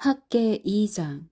학계 2장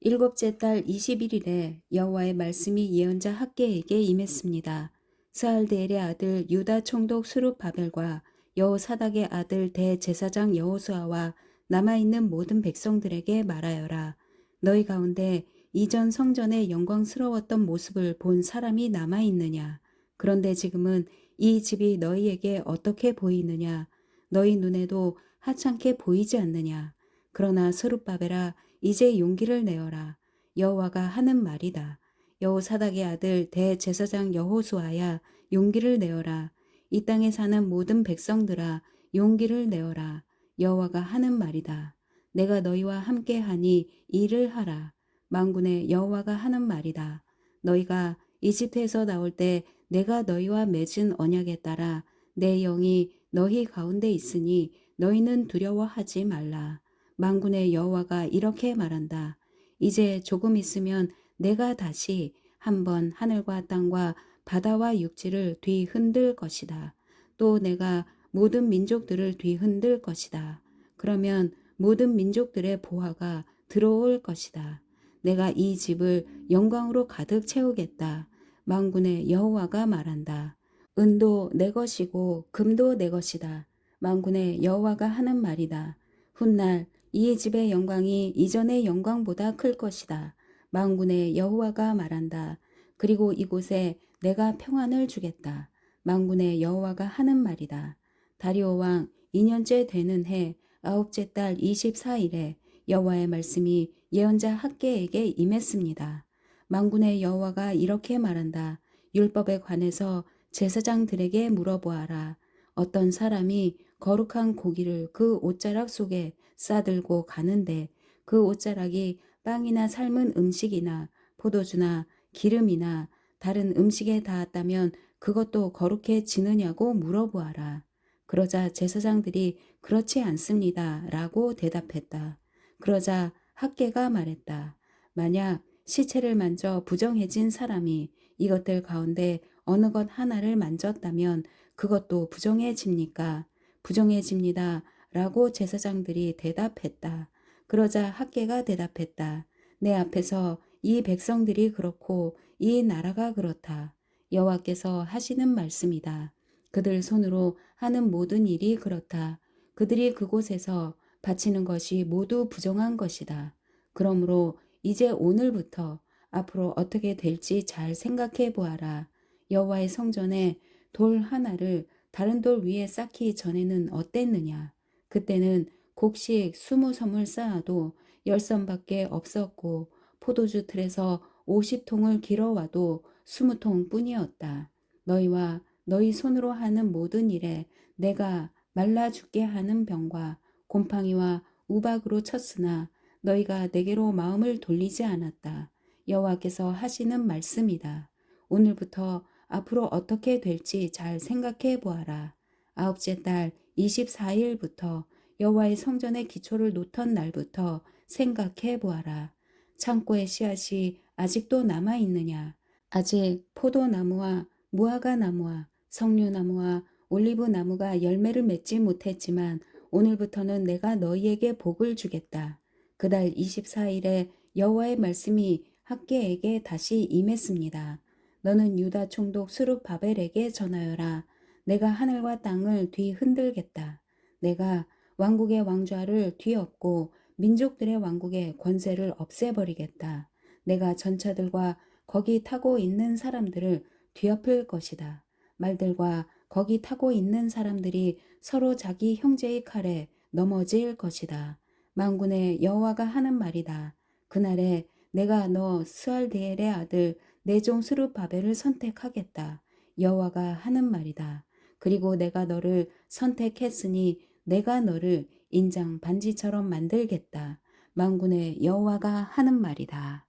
일곱째 달 21일에 여호와의 말씀이 예언자 학계에게 임했습니다. 스알데엘의 아들 유다 총독 수룹바벨과 여호사닥의 아들 대제사장 여호수아와 남아있는 모든 백성들에게 말하여라. 너희 가운데 이전 성전의 영광스러웠던 모습을 본 사람이 남아있느냐. 그런데 지금은 이 집이 너희에게 어떻게 보이느냐. 너희 눈에도 하찮게 보이지 않느냐. 그러나 스룹바벨아 이제 용기를 내어라. 여호와가 하는 말이다. 여호사닥의 아들 대제사장 여호수아야 용기를 내어라. 이 땅에 사는 모든 백성들아 용기를 내어라. 여호와가 하는 말이다. 내가 너희와 함께 하니 일을 하라. 만군의 여호와가 하는 말이다. 너희가 이집트에서 나올 때 내가 너희와 맺은 언약에 따라 내 영이 너희 가운데 있으니 너희는 두려워하지 말라. 만군의 여호와가 이렇게 말한다. 이제 조금 있으면 내가 다시 한번 하늘과 땅과 바다와 육지를 뒤흔들 것이다. 또 내가 모든 민족들을 뒤흔들 것이다. 그러면 모든 민족들의 보화가 들어올 것이다. 내가 이 집을 영광으로 가득 채우겠다. 만군의 여호와가 말한다. 은도 내 것이고 금도 내 것이다. 만군의 여호와가 하는 말이다. 훗날 이 집의 영광이 이전의 영광보다 클 것이다. 만군의 여호와가 말한다. 그리고 이곳에 내가 평안을 주겠다. 만군의 여호와가 하는 말이다. 다리오 왕 2년째 되는 해 아홉째 달 24일에 여호와의 말씀이 예언자 학계에게 임했습니다. 만군의 여호와가 이렇게 말한다. 율법에 관해서 제사장들에게 물어보아라. 어떤 사람이 거룩한 고기를 그 옷자락 속에 싸들고 가는데 그 옷자락이 빵이나 삶은 음식이나 포도주나 기름이나 다른 음식에 닿았다면 그것도 거룩해지느냐고 물어보아라. 그러자 제사장들이 그렇지 않습니다. 라고 대답했다. 그러자 학계가 말했다. 만약 시체를 만져 부정해진 사람이 이것들 가운데 어느 것 하나를 만졌다면 그것도 부정해집니까? 부정해집니다. 라고 제사장들이 대답했다. 그러자 학계가 대답했다. 내 앞에서 이 백성들이 그렇고 이 나라가 그렇다. 여호와께서 하시는 말씀이다. 그들 손으로 하는 모든 일이 그렇다. 그들이 그곳에서 바치는 것이 모두 부정한 것이다. 그러므로 이제 오늘부터 앞으로 어떻게 될지 잘 생각해 보아라. 여호와의 성전에 돌 하나를 다른 돌 위에 쌓기 전에는 어땠느냐? 그때는 곡식 스무 섬을 쌓아도 열 섬밖에 없었고 포도주 틀에서 오십 통을 길어와도 스무 통 뿐이었다. 너희와 너희 손으로 하는 모든 일에 내가 말라 죽게 하는 병과 곰팡이와 우박으로 쳤으나 너희가 내게로 마음을 돌리지 않았다. 여호와께서 하시는 말씀이다. 오늘부터 앞으로 어떻게 될지 잘 생각해 보아라. 아홉째 달 24일부터 여호와의 성전의 기초를 놓던 날부터 생각해 보아라. 창고의 씨앗이 아직도 남아 있느냐? 아직 포도나무와 무화과 나무와 석류나무와 올리브 나무가 열매를 맺지 못했지만 오늘부터는 내가 너희에게 복을 주겠다. 그달 24일에 여호와의 말씀이 학계에게 다시 임했습니다. 너는 유다 총독 수룹 바벨에게 전하여라. 내가 하늘과 땅을 뒤흔들겠다. 내가 왕국의 왕좌를 뒤엎고 민족들의 왕국의 권세를 없애버리겠다. 내가 전차들과 거기 타고 있는 사람들을 뒤엎을 것이다. 말들과 거기 타고 있는 사람들이 서로 자기 형제의 칼에 넘어질 것이다. 망군의 여호와가 하는 말이다. 그날에 내가 너 스알데엘의 아들 내 종 스룹바벨을 선택하겠다. 여호와가 하는 말이다. 그리고 내가 너를 선택했으니 내가 너를 인장 반지처럼 만들겠다. 망군의 여호와가 하는 말이다.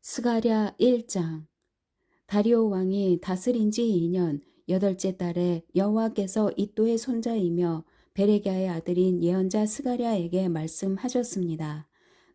스가랴 1장 다리오 왕이 다스린 지 2년 여덟째 달에 여호와께서 이또의 손자이며 베레기아의 아들인 예언자 스가랴에게 말씀하셨습니다.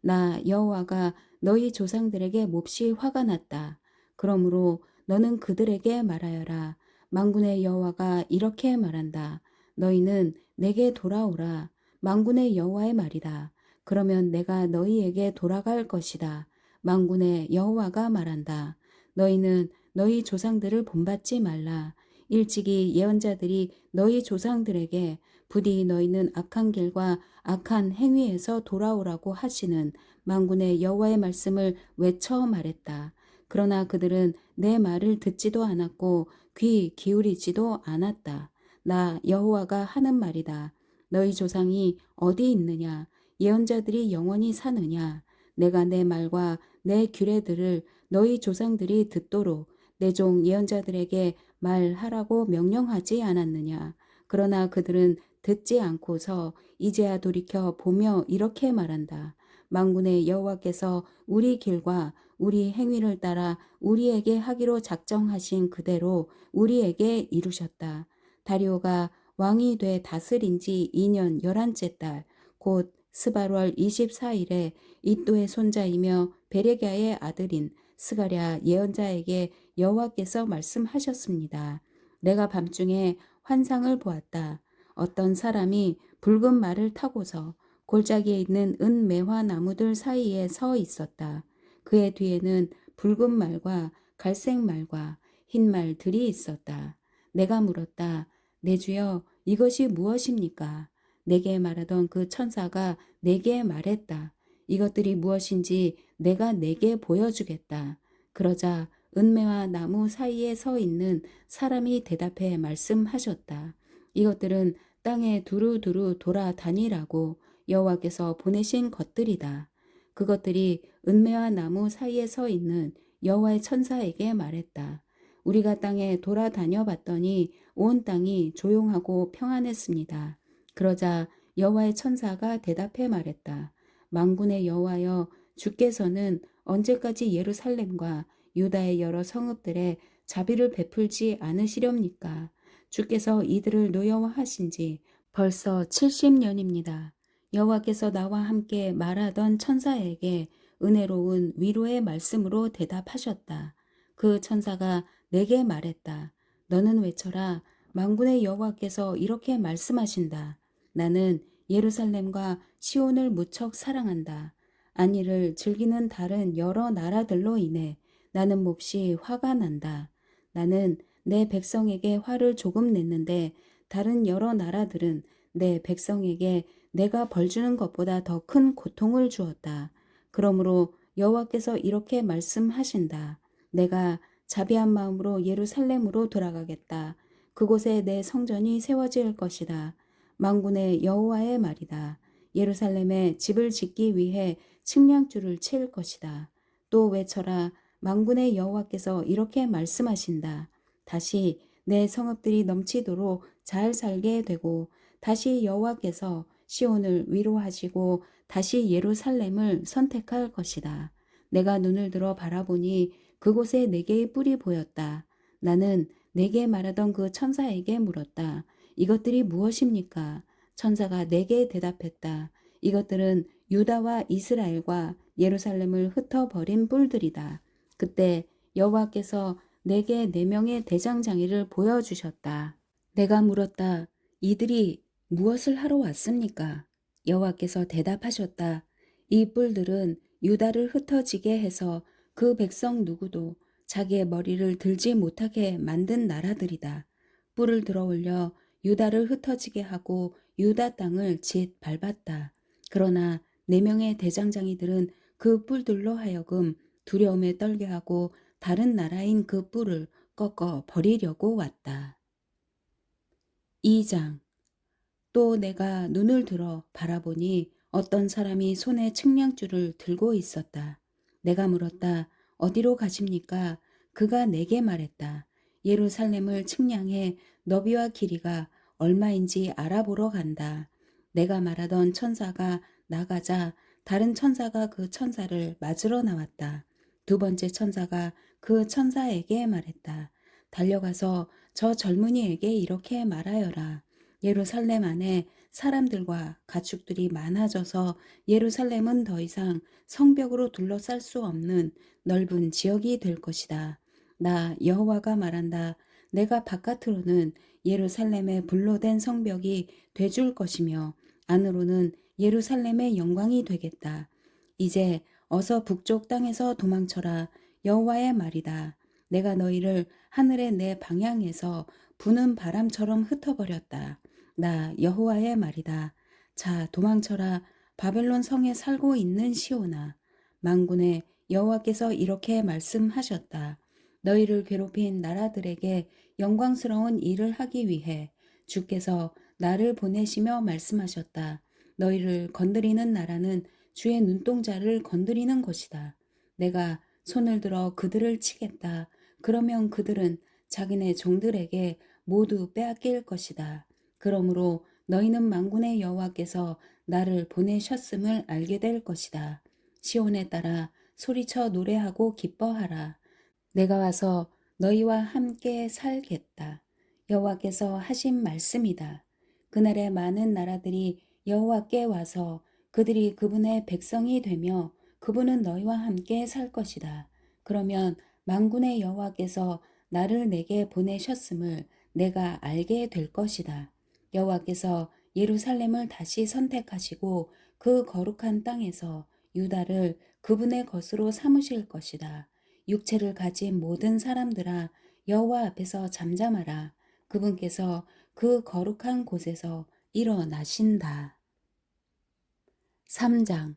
나 여호와가 너희 조상들에게 몹시 화가 났다. 그러므로 너는 그들에게 말하여라. 망군의 여호와가 이렇게 말한다. 너희는 내게 돌아오라. 망군의 여호와의 말이다. 그러면 내가 너희에게 돌아갈 것이다. 망군의 여호와가 말한다. 너희는 너희 조상들을 본받지 말라. 일찍이 예언자들이 너희 조상들에게 부디 너희는 악한 길과 악한 행위에서 돌아오라고 하시는 망군의 여호와의 말씀을 외쳐 말했다. 그러나 그들은 내 말을 듣지도 않았고 귀 기울이지도 않았다. 나 여호와가 하는 말이다. 너희 조상이 어디 있느냐? 예언자들이 영원히 사느냐? 내가 내 말과 내 규례들을 너희 조상들이 듣도록 내 종 예언자들에게 말하라고 명령하지 않았느냐? 그러나 그들은 듣지 않고서 이제야 돌이켜 보며 이렇게 말한다. 망군의 여호와께서 우리 길과 우리 행위를 따라 우리에게 하기로 작정하신 그대로 우리에게 이루셨다. 다리오가 왕이 돼 다스린 지 2년 열한째 달, 곧 스바월 24일에 이또의 손자이며 베레갸의 아들인 스가랴 예언자에게 여호와께서 말씀하셨습니다. 내가 밤중에 환상을 보았다. 어떤 사람이 붉은 말을 타고서 골짜기에 있는 은매화 나무들 사이에 서 있었다. 그의 뒤에는 붉은 말과 갈색 말과 흰 말들이 있었다. 내가 물었다. 내 주여 이것이 무엇입니까? 내게 말하던 그 천사가 내게 말했다. 이것들이 무엇인지 내가 내게 보여주겠다. 그러자 은매와 나무 사이에 서 있는 사람이 대답해 말씀하셨다. 이것들은 땅에 두루두루 돌아다니라고 여호와께서 보내신 것들이다. 그것들이 은매와 나무 사이에 서 있는 여호와의 천사에게 말했다. 우리가 땅에 돌아다녀 봤더니 온 땅이 조용하고 평안했습니다. 그러자 여호와의 천사가 대답해 말했다. 망군의 여호와여 주께서는 언제까지 예루살렘과 유다의 여러 성읍들에 자비를 베풀지 않으시렵니까? 주께서 이들을 노여워하신 지 벌써 70년입니다. 여호와께서 나와 함께 말하던 천사에게 은혜로운 위로의 말씀으로 대답하셨다. 그 천사가 내게 말했다. 너는 외쳐라. 망군의 여호와께서 이렇게 말씀하신다. 나는 예루살렘과 시온을 무척 사랑한다. 안위를 즐기는 다른 여러 나라들로 인해 나는 몹시 화가 난다. 나는 내 백성에게 화를 조금 냈는데 다른 여러 나라들은 내 백성에게 내가 벌주는 것보다 더 큰 고통을 주었다. 그러므로 여호와께서 이렇게 말씀하신다. 내가 자비한 마음으로 예루살렘으로 돌아가겠다. 그곳에 내 성전이 세워질 것이다. 망군의 여호와의 말이다. 예루살렘에 집을 짓기 위해 측량줄을 칠 것이다. 또 외쳐라. 망군의 여호와께서 이렇게 말씀하신다. 다시 내 성읍들이 넘치도록 잘 살게 되고 다시 여호와께서 시온을 위로하시고 다시 예루살렘을 선택할 것이다. 내가 눈을 들어 바라보니 그곳에 네 개의 뿔이 보였다. 나는 내게 말하던 그 천사에게 물었다. 이것들이 무엇입니까? 천사가 내게 대답했다. 이것들은 유다와 이스라엘과 예루살렘을 흩어버린 뿔들이다. 그때 여호와께서 내게 네 명의 대장장이를 보여주셨다. 내가 물었다. 이들이 무엇을 하러 왔습니까? 여호와께서 대답하셨다. 이 뿔들은 유다를 흩어지게 해서 그 백성 누구도 자기의 머리를 들지 못하게 만든 나라들이다. 뿔을 들어 올려 유다를 흩어지게 하고 유다 땅을 짓 밟았다. 그러나 네 명의 대장장이들은 그 뿔들로 하여금 두려움에 떨게 하고 다른 나라인 그 뿔을 꺾어 버리려고 왔다. 2장 또 내가 눈을 들어 바라보니 어떤 사람이 손에 측량줄을 들고 있었다. 내가 물었다. 어디로 가십니까? 그가 내게 말했다. 예루살렘을 측량해 너비와 길이가 얼마인지 알아보러 간다. 내가 말하던 천사가 나가자 다른 천사가 그 천사를 맞으러 나왔다. 두 번째 천사가 그 천사에게 말했다. 달려가서 저 젊은이에게 이렇게 말하여라. 예루살렘 안에 사람들과 가축들이 많아져서 예루살렘은 더 이상 성벽으로 둘러쌀 수 없는 넓은 지역이 될 것이다. 나 여호와가 말한다. 내가 바깥으로는 예루살렘의 불로 된 성벽이 돼줄 것이며 안으로는 예루살렘의 영광이 되겠다. 이제 어서 북쪽 땅에서 도망쳐라. 여호와의 말이다. 내가 너희를 하늘의 내 방향에서 부는 바람처럼 흩어버렸다. 나 여호와의 말이다. 자, 도망쳐라. 바벨론 성에 살고 있는 시오나. 망군의 여호와께서 이렇게 말씀하셨다. 너희를 괴롭힌 나라들에게 영광스러운 일을 하기 위해 주께서 나를 보내시며 말씀하셨다. 너희를 건드리는 나라는 주의 눈동자를 건드리는 것이다. 내가 손을 들어 그들을 치겠다. 그러면 그들은 자기네 종들에게 모두 빼앗길 것이다. 그러므로 너희는 망군의 여호와께서 나를 보내셨음을 알게 될 것이다. 시온에 따라 소리쳐 노래하고 기뻐하라. 내가 와서 너희와 함께 살겠다. 여호와께서 하신 말씀이다. 그날에 많은 나라들이 여호와께 와서 그들이 그분의 백성이 되며 그분은 너희와 함께 살 것이다. 그러면 만군의 여호와께서 나를 내게 보내셨음을 내가 알게 될 것이다. 여호와께서 예루살렘을 다시 선택하시고 그 거룩한 땅에서 유다를 그분의 것으로 삼으실 것이다. 육체를 가진 모든 사람들아 여호와 앞에서 잠잠하라. 그분께서 그 거룩한 곳에서 일어나신다. 3장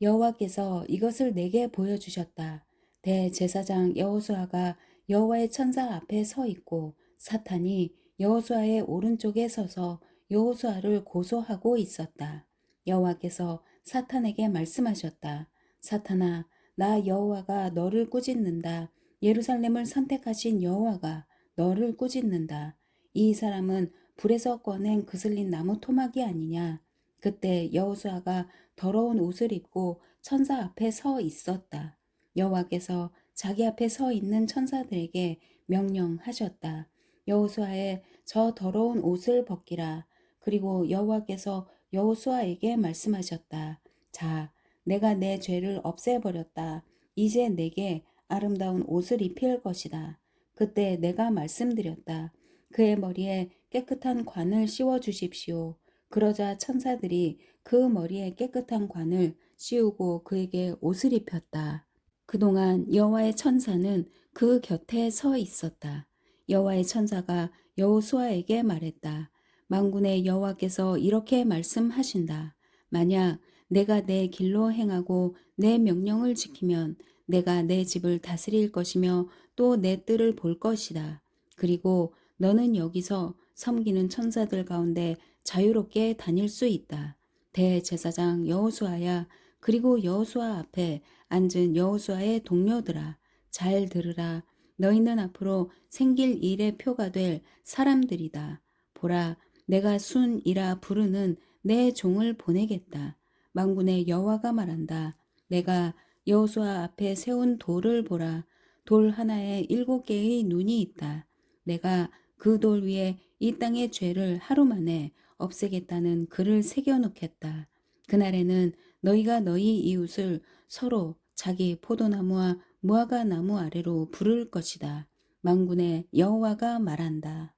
여호와께서 이것을 내게 보여주셨다. 대제사장 여호수아가 여호와의 천사 앞에 서 있고 사탄이 여호수아의 오른쪽에 서서 여호수아를 고소하고 있었다. 여호와께서 사탄에게 말씀하셨다. 사탄아, 나 여호와가 너를 꾸짖는다. 예루살렘을 선택하신 여호와가 너를 꾸짖는다. 이 사람은 불에서 꺼낸 그슬린 나무 토막이 아니냐. 그때 여호수아가 더러운 옷을 입고 천사 앞에 서 있었다. 여호와께서 자기 앞에 서 있는 천사들에게 명령하셨다. 여호수아의 저 더러운 옷을 벗기라. 그리고 여호와께서 여호수아에게 말씀하셨다. 자, 내가 내 죄를 없애버렸다. 이제 내게 아름다운 옷을 입힐 것이다. 그때 내가 말씀드렸다. 그의 머리에 깨끗한 관을 씌워 주십시오. 그러자 천사들이 그 머리에 깨끗한 관을 씌우고 그에게 옷을 입혔다. 그동안 여호와의 천사는 그 곁에 서 있었다. 여호와의 천사가 여호수아에게 말했다. 만군의 여호와께서 이렇게 말씀하신다. 만약 내가 내 길로 행하고 내 명령을 지키면 내가 내 집을 다스릴 것이며 또 내 뜰을 볼 것이다. 그리고 너는 여기서 섬기는 천사들 가운데 자유롭게 다닐 수 있다. 대제사장 여호수아야 그리고 여호수아 앞에 앉은 여호수아의 동료들아 잘 들으라 너희는 앞으로 생길 일의 표가 될 사람들이다. 보라 내가 순이라 부르는 내 종을 보내겠다. 망군의 여호와가 말한다. 내가 여호수아 앞에 세운 돌을 보라. 돌 하나에 일곱 개의 눈이 있다. 내가 그 돌 위에 이 땅의 죄를 하루 만에 없애겠다는 글을 새겨놓겠다. 그날에는 너희가 너희 이웃을 서로 자기 포도나무와 무화과 나무 아래로 부를 것이다. 망군의 여호와가 말한다.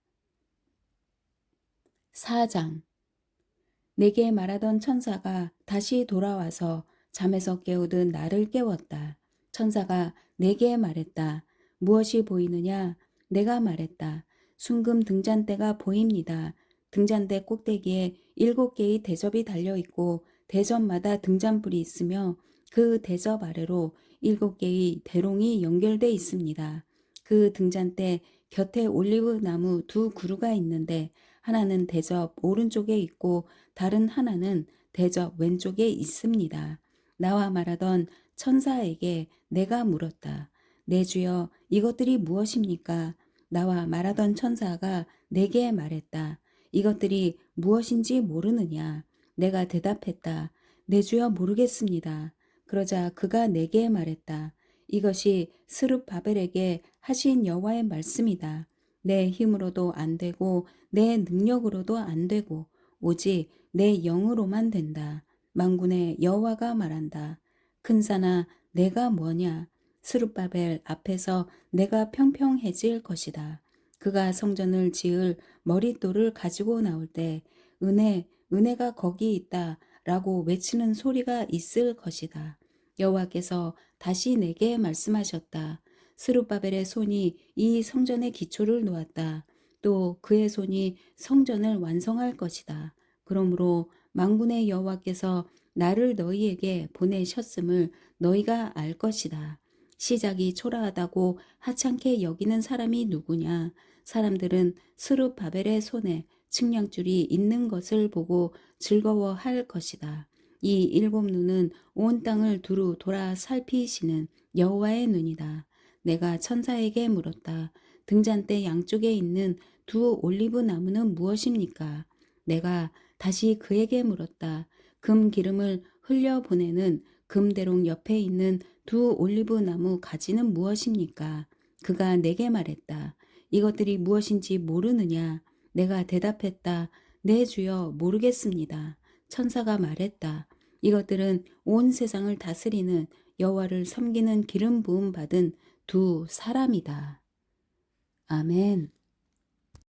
4장 내게 말하던 천사가 다시 돌아와서 잠에서 깨우듯 나를 깨웠다. 천사가 내게 말했다. 무엇이 보이느냐? 내가 말했다. 순금 등잔대가 보입니다. 등잔대 꼭대기에 일곱 개의 대접이 달려 있고 대접마다 등잔불이 있으며 그 대접 아래로 일곱 개의 대롱이 연결돼 있습니다. 그 등잔대 곁에 올리브 나무 두 그루가 있는데 하나는 대접 오른쪽에 있고 다른 하나는 대접 왼쪽에 있습니다. 나와 말하던 천사에게 내가 물었다. 내 주여 이것들이 무엇입니까? 나와 말하던 천사가 내게 말했다. 이것들이 무엇인지 모르느냐? 내가 대답했다. 내 주여 모르겠습니다. 그러자 그가 내게 말했다. 이것이 스룹 바벨에게 하신 여호와의 말씀이다. 내 힘으로도 안 되고 내 능력으로도 안 되고 오직 내 영으로만 된다. 망군의 여호와가 말한다. 큰 산아 내가 뭐냐? 스룹바벨 앞에서 내가 평평해질 것이다. 그가 성전을 지을 머릿돌을 가지고 나올 때 은혜 은혜가 거기 있다 라고 외치는 소리가 있을 것이다. 여호와께서 다시 내게 말씀하셨다. 스룹바벨의 손이 이 성전의 기초를 놓았다. 또 그의 손이 성전을 완성할 것이다. 그러므로 망군의 여호와께서 나를 너희에게 보내셨음을 너희가 알 것이다. 시작이 초라하다고 하찮게 여기는 사람이 누구냐? 사람들은 스룹 바벨의 손에 측량줄이 있는 것을 보고 즐거워할 것이다. 이 일곱 눈은 온 땅을 두루 돌아 살피시는 여호와의 눈이다. 내가 천사에게 물었다. 등잔대 양쪽에 있는 두 올리브 나무는 무엇입니까? 내가 다시 그에게 물었다. 금 기름을 흘려 보내는 금대롱 옆에 있는 두 올리브 나무 가지는 무엇입니까? 그가 내게 말했다. 이것들이 무엇인지 모르느냐? 내가 대답했다. 네 주여 모르겠습니다. 천사가 말했다. 이것들은 온 세상을 다스리는 여호와를 섬기는 기름 부음 받은 두 사람이다. 아멘.